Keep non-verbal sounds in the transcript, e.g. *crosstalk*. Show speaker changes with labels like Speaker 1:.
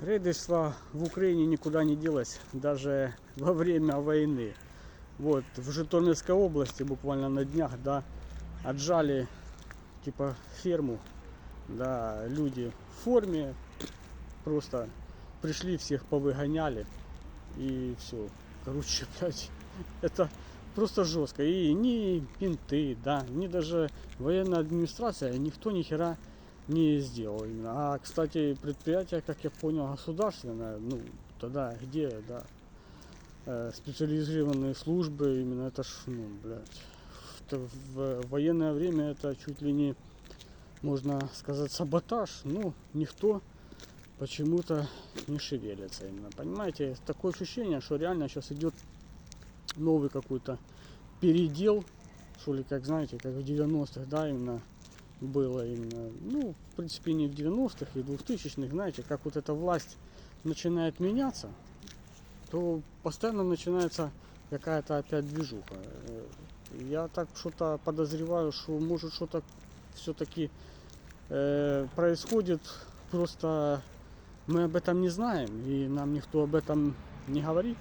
Speaker 1: рейдерство в Украине никуда не делось, даже во время войны. Вот, в Житомирской области буквально на днях, да, отжали, типа, ферму, да, люди в форме, просто пришли, всех повыгоняли, и все. Короче, *laughs* блядь, это просто жестко. И ни пинты, да, ни даже военная администрация, никто ни хера не сделал именно. А, кстати, предприятие, как я понял, государственное, ну, тогда где, да, э, специализированные службы, именно это ж, ну, блядь, в, в военное время это чуть ли не, можно сказать, саботаж, ну, никто почему-то не шевелится именно, понимаете, такое ощущение, что реально сейчас идет новый какой-то передел, что ли, как знаете, как в 90-х, да, именно было именно, ну, в принципе, не в 90-х и 2000-х, знаете, как вот эта власть начинает меняться, то постоянно начинается какая-то опять движуха. Э, Я так что-то подозреваю, что может что-то все-таки происходит, просто мы об этом не знаем, и нам никто об этом не говорит.